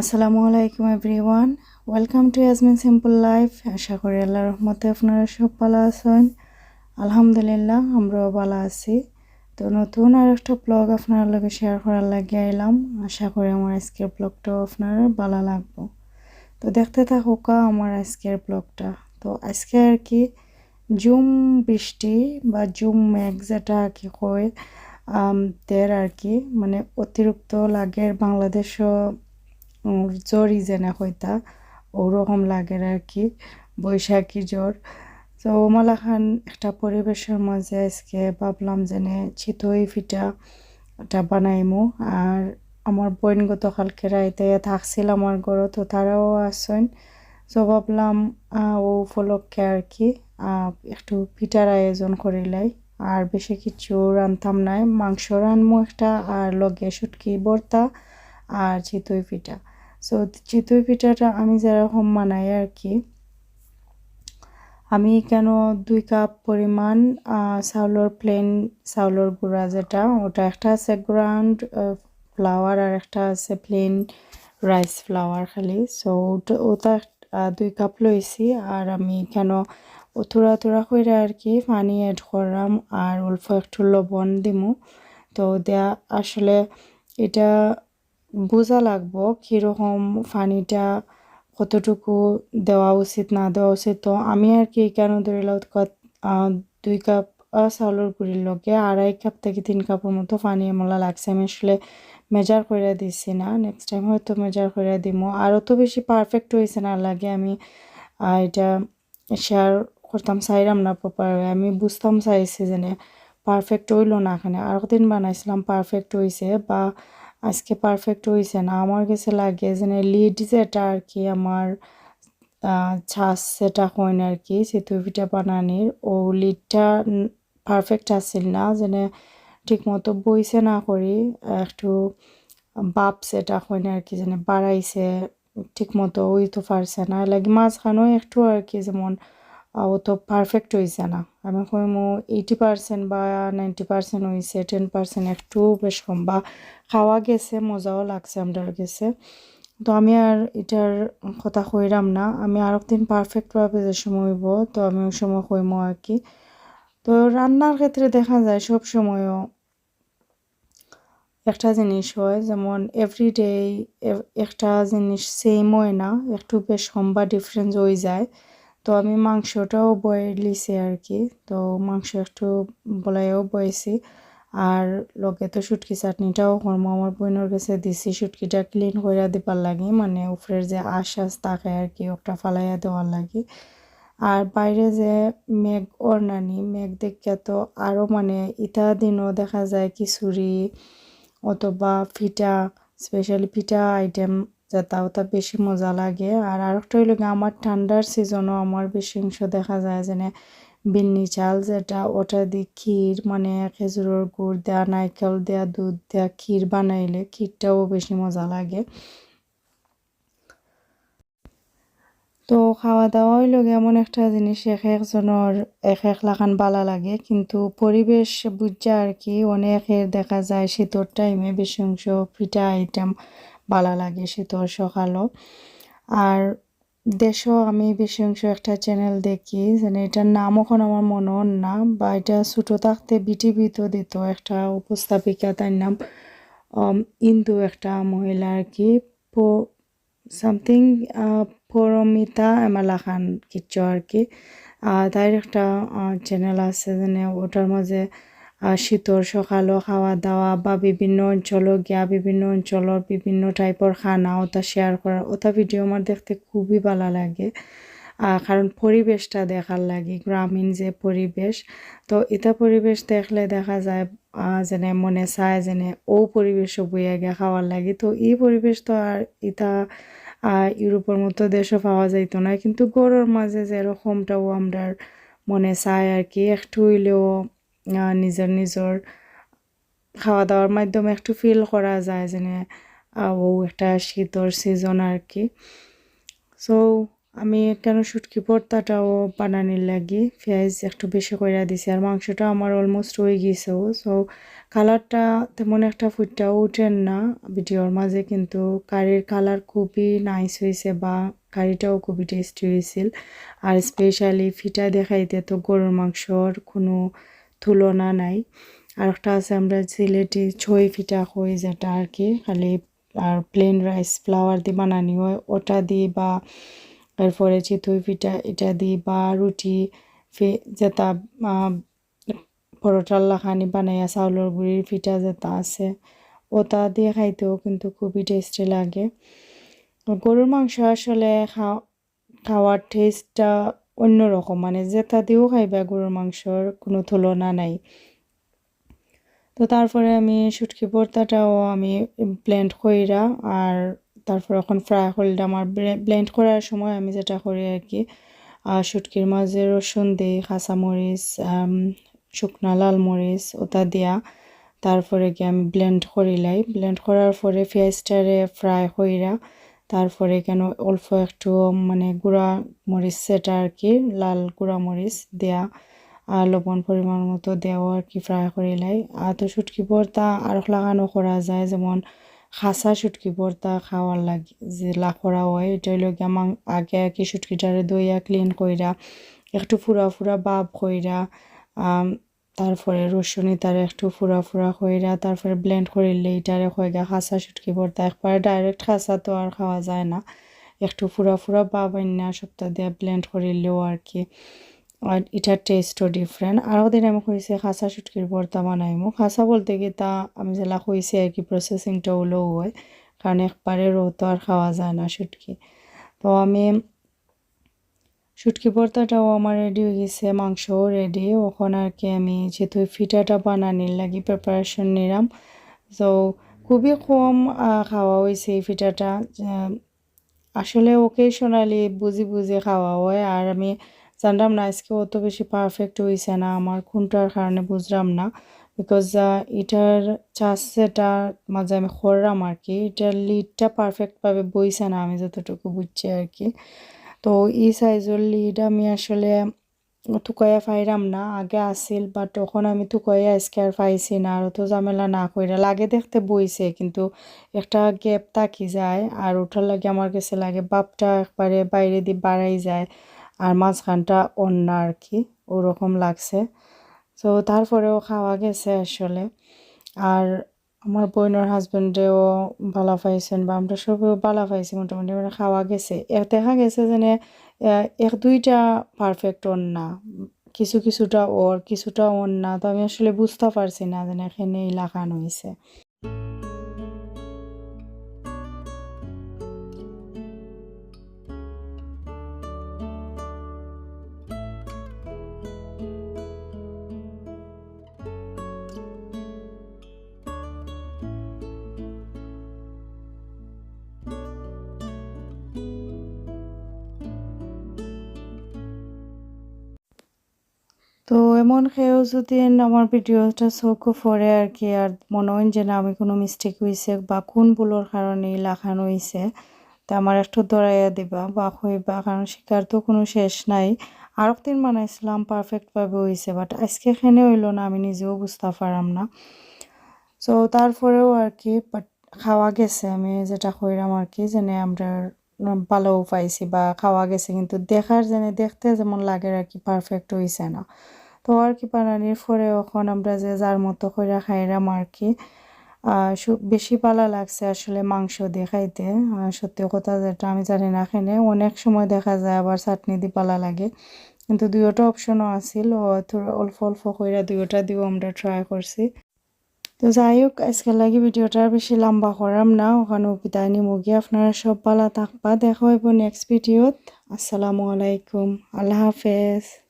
আসসালামু আলাইকুম everyone. Welcome to Yasmin simple life. আশা করি আল্লাহ রহমতে আপনারা সব ভালো আছেন। আলহামদুলিল্লাহ, আমরাও ভালো আছি। তো নতুন আর একটা ব্লগ আপনার লগে শেয়ার করার লাগে এলাম। আশা করি আমার আজকের ব্লগটাও আপনার ভালো লাগবো। তো দেখতে থাকুকা আমার আজকের ব্লগটা তো আজকে আর কি, জুম বৃষ্টি বা জুম মেঘ যেটা আর কি কয় দের আর কি মানে অতিরিক্ত লাগের বাংলাদেশও জ্বর ইজেনা হইতা ওরকম লাগে আর কি বৈশাখী জ্বর। তো মালাখান একটা পরিবেশের মাঝে আজকে ভাবলাম যেনে চিতই এটা বানাইমু। আর আমার বোন গতকালকে রাইতে থাকছিল আমার ঘর, তো তারাও আসেন তো ভাবলাম ও উপলক্ষে আর কি একটু পিঠার আয়োজন করিলাই আর বেশি কিছু রান্তাম নাই, মাংস রানমু একটা, আর লগে শুটকি, ভর্তা, আর চিতই পিঠা। সো চিতই পিঠাটা আমি যেরকম বানাই আর কি আমি কেন দুই কাপ পরিমাণ চাউলের প্লেন চাউলের গুঁড়া যেটা, ওটা একটা আছে গ্রাউন্ড ফ্লাওয়ার আর একটা আছে প্লেন রাইস ফ্লাওয়ার খালি। সো ওটা ওটা দুই কাপ লইছি আর আমি কেন থোড়া থোড়া করে আর কি পানি অ্যাড করলাম আর অল্প একটু লবণ দিমু। তো, দেয়া, আসলে এটা বোঝা লাগবো কীরকম পানিটা কতটুকু দেওয়া উচিত, না দেওয়া উচিত। তো আমি আর কি কেন ধরিলাম দুই কাপ চাউলের গুঁড়ির লগে আড়াই কাপ থেকে তিন কাপের মতো পানি এমলা লাগছে। আমি আসলে মেজার করে দিচ্ছি না নেক্সট টাইম হয়তো মেজার করে দিব আর অত বেশি পারফেক্ট হয়েছে না লাগে, আমি এটা শেয়ার করতাম চাইলাম না প্রপার আমি বুঝতাম চাইছি যে পারফেক্ট হইল না এখানে। আর দিন বানাইছিলাম পারফেক্ট হয়েছে বা আজকে পারফেক্ট হয়েছে না। আমার কাছে লাগে যে লিড যেটা আর কি আমার ছাস যেটা হয় না আর কি চিতই পিঠা বানানির। ও লিডটা পারফেক্ট আসছিল না যেনে ঠিক মতো বইছে না করি, একটু বাপ যেটা হয় না আর কি যেন বাড়াইছে ঠিক মতো ওই তো পারছে না। লাগে মাঝখানেও একটু আর কি যেমন ও তো পারফেক্ট হয়েছে না। আমি কইমু এইটি পার্সেন্ট বা নাইনটি পার্সেন্ট হয়েছে টেন পার্সেন্ট একটু বেশ কম। বা খাওয়া গেছে, মজাও লাগছে আমার গেছে। তো আমি আর এটার কথা কইরাম না। আমি আর একদিন পারফেক্টভাবে যে সময় হইব, তো আমি ওই সময় কইমো আর কি। তো রান্নার ক্ষেত্রে দেখা যায় সব সময়ও একটা জিনিস হয়, যেমন এভরিডে একটা জিনিস সেম হয় না, একটু বেশ কম বা ডিফারেন্স হয়ে যায়। তো আমি মাংসটাও বয়ে লিছি আর কি। তো মাংস একটু বলাইও বয়েছি। আর লগে তো শুটকি চাটনিটাও করম। আমার বোনের কাছে দিছি। শুটকিটা ক্লিন করে দিবার লাগে। মানে উপরের যে আশ আশ তাকে আর কি, ওটা ফালাইয়া দেওয়ার লাগে। আর বাইরে যে মেঘ নানি মেঘ দেখে তো আরও মানে ইটা দিনও দেখা যায়, খিচুড়ি অথবা ফিটা স্পেশালি পিঠা আইটেম যেটা ওটা বেশি মজা লাগে। আর আরেকটা হইল আমার ঠান্ডার সিজনও আমার বেশি অংশ দেখা যায় যেন বিন্নি চাল যেটা, ওটা দিয়ে ক্ষীর মানে খেজুরের গুড় দেওয়া নারকেল দেওয়া দুধ দেওয়া ক্ষীর বানাইলে ক্ষীরটাও বেশি মজা লাগে। তো খাওয়া দাওয়া হইল এমন একটা জিনিস, এক একজনের এক এক লাখান বালা লাগে। কিন্তু পরিবেশ বুঝা আর কি, অনেকের দেখা যায় শীতর টাইমে বেশি অংশ পিঠা আইটেম ভালো লাগে শীতল সকালও। আর দেশও আমি বেশি অংশ একটা চ্যানেল দেখি যেন এটার নাম এখন আমার মনে হন না, বা এটা ছোটো থাকতে বিটিভিতে দিত একটা উপস্থাপিকা, তার নাম ইন্দু একটা মহিলা আর কি। সামথিং পরমিতা এমালা খান কিচ্ছু আর কি। তাই একটা চ্যানেল আছে যেন ওটার মাঝে শীতর সকালও খাওয়া দাওয়া বা বিভিন্ন অঞ্চলও গিয়া, বিভিন্ন অঞ্চলের বিভিন্ন টাইপের খানা ওটা শেয়ার করা ওটা ভিডিও আমার দেখতে খুবই ভালো লাগে। কারণ পরিবেশটা দেখার লাগে গ্রামীণ যে পরিবেশ তো এটা পরিবেশ দেখলে দেখা যায় যেনে মনে চায় যেনে ও পরিবেশও বইয়া গিয়া খাওয়ার লাগে। তো এই পরিবেশ তো আর এটা ইউরোপের মতো দেশও পাওয়া যাইতো না কিন্তু গরুর মাঝে যেরকমটাও আমরা মনে চায় আর কি একটু হইলেও নিজের নিজের খাওয়া দাওয়ার মাধ্যমে একটু ফিল করা যায়, যেন ও একটা শীতর সিজন আর কি। সো আমি কেন শুটকি ভর্তাটাও বানানির লাগি পেঁয়াজ একটু বেশি কইরা দিছি আর মাংসটা আমার অলমোস্ট হয়ে গেছেও সো কালারটা তেমন একটা ফুটটাও উঠেন না ভিডিওর মাঝে কিন্তু কারির কালার খুবই নাইস হয়েছে বা কারিটাও খুবই টেস্টি হয়েছিল আর স্পেশালি ফিটা দেখাইতে তো গরুর মাংসর কোনো তুলনা নাই। আর একটা আছে আমরা সিলেটি ছই ফিটা হই যেটা আর কি, খালি আর প্লেন রাইস ফ্লাওয়ার দিয়ে বানানি হয় ওটা দিয়ে বা এরপরে চিতই পিঠা এটা দিই বা রুটি যেটা পরোটার লাখানি বানাইয়া চাউলের গুড়ির পিঠা যেটা আছে, ওটা দিয়ে খাইতেও কিন্তু খুবই টেস্টি লাগে। গরুর মাংস আসলে খাওয়ার টেস্টটা অন্যরকম মানে যেটা দিয়েও খাইবা গরুর মাংসর কোনো তুলনা নাই। তো তারপরে আমি শুটকি ভর্তাটাও আমি ব্লেন্ড কইরা আর তারপর এখন ফ্রাই করলে আমার ব্লেন্ড করার সময় আমি যেটা করি আর কি শুটকির মাঝে রসুন দিই, কাঁচামরিচ শুকনা লাল মরিচ, ওটা দিয়া তারপরে কি আমি ব্লেন্ড করিলাই ব্লেন্ড করার পরে পেঁয়াজটারে ফ্রাই কইরা তারপরে কেন অল্প একটু মানে গুঁড়া মরিচ সেটা আর কি লাল গুঁড়া মরিচ দেয়া, আর লবণ পরিমাণ মতো দেওয়া আর কি ফ্রাই করিলাই আর তো শুটকি ভর্তা আরও লাগানো করা যায়, যেমন খাসা শুটকি ভর্তা খাওয়ার লাগে, যে লাখরা হয়, এটা হইল গিয়ে আগে আর কি শুটকিটারে দইয়া ক্লিন কইরা, একটু ফুরা ফুরা বাপ কইরা তারপরে রসুনি তার একটু ফুরা ফুরা কইরা তারপরে ব্লেন্ড করিলে এটারে হয়ে খাসা শুটকি ভর্তা। একবারে ডাইরেক্ট খাসা তো আর খাওয়া যায় না। একটু ফুরা ফুরা বাপ আইনা সপ্তাহ দিয়ে ব্লেন্ড করিলেও আর কি। আর এটার টেস্টও ডিফারেন্ট আরও দিন আমি কইছি, খাসা শুটকির ভর্তা বানাইমো। খাসা বলতে কি, তা আমি যেলা কইছি আর কি প্রসেসিংটা হলেও হয়। কারণ একবারে রো তো আর খাওয়া যায় না শুটকি। তো আমি শুটকি ভর্তাটাও আমার রেডি হয়ে গেছে, মাংসও রেডি ওখানে আর কি আমি যেহেতু ফিটাটা বানানির লাগি প্রিপারেশন নিলাম। তো খুবই কম খাওয়া হয়েছে এই ফিটাটা। আসলে ওকেশনালি বুঝি বুঝি খাওয়া হয়, আর আমি জানলাম না, আজকে অত বেশি পারফেক্ট হয়েছে না, আমার কোনটার কারণে বুঝলাম না। বিকজ এটার চাষেটা মাঝে আমি করলাম আর কি, এটার লিডটা পারফেক্টভাবে বইছে না, আমি যতটুকু বুঝছি আর কি। তো এই সাইজের লিড আমি আসলে থুকাইয়া ফাইরাম না, আগে আসিল বাট তখন আমি থুকাইয়া আর পাইছি না আর তো ঝামেলা না কইরা, লাগে দেখতে বইছে, কিন্তু একটা গ্যাপ থাকি যায়, আর ওঠার লাগে আমার কাছে লাগে বাপটা একবারে বাইরে দিয়ে বাড়াই যায়, আর মাঝখানটা অন্য আর কি, ওরকম লাগছে। তো তারপরেও খাওয়া গেছে আসলে, আর আমার বোনের হাজব্যান্ডেও বালা পাইছেন বা আমরা সবেও বালা পাইছি মোটামুটি মানে খাওয়া গেছে। দেখা গেছে যে এক দুইটা পারফেক্ট অন না, কিছু কিছুটা ওর, কিছুটা অন না, তো আমি আসলে বুঝতে পারছি না যে এখানে লাগানো হয়েছে এমন খেয়েও যদি আমার ভিডিওটা চোখও পড়ে আর কি, আর মনে হয় যে না আমি কোনো মিস্টেক হয়েছে বা কোন ভুলোর কারণে লাখানো হয়েছে তা আমার একটু দৌড়াইয়া দিবা বা হইবা কারণ শিকার তো কোনো শেষ নাই। আর দিন বানাইছিলাম পারফেক্টভাবে হয়েছে বাট আজকে এখানে হইল না আমি নিজেও বুঝতে পারলাম না। সো তারপরেও আর কি বাট খাওয়া গেছে, আমি যেটা কইরাম আর কি, যেন আমরা ভালোও পাইছি বা খাওয়া গেছে, কিন্তু দেখার জেনে দেখতে যেমন লাগে আর কি পারফেক্ট হয়েছে না। তো আর কি বানানির পরে এখন আমরা যে যার মতো করে খাইরাম আর কি বেশি পালা লাগছে আসলে মাংস দিয়ে খাইতে। সত্যি কথা যেটা আমি জানি না এখানে। অনেক সময় দেখা যায় আবার চাটনি দিয়ে পালা লাগে। কিন্তু দুইটা অপশনও আছিল। অল্প অল্প করে দুইটা দিয়েও আমরা ট্রাই করছি। তো যাই হোক আজকে লাগে ভিডিওটা বেশি লম্বা করাম না। ওখানে বিদায় গিয়ে আপনারা সব ভালো থাকবা। দেখা হইব নেক্সট ভিডিওত। আসসালামু আলাইকুম। আল্লাহ হাফেজ।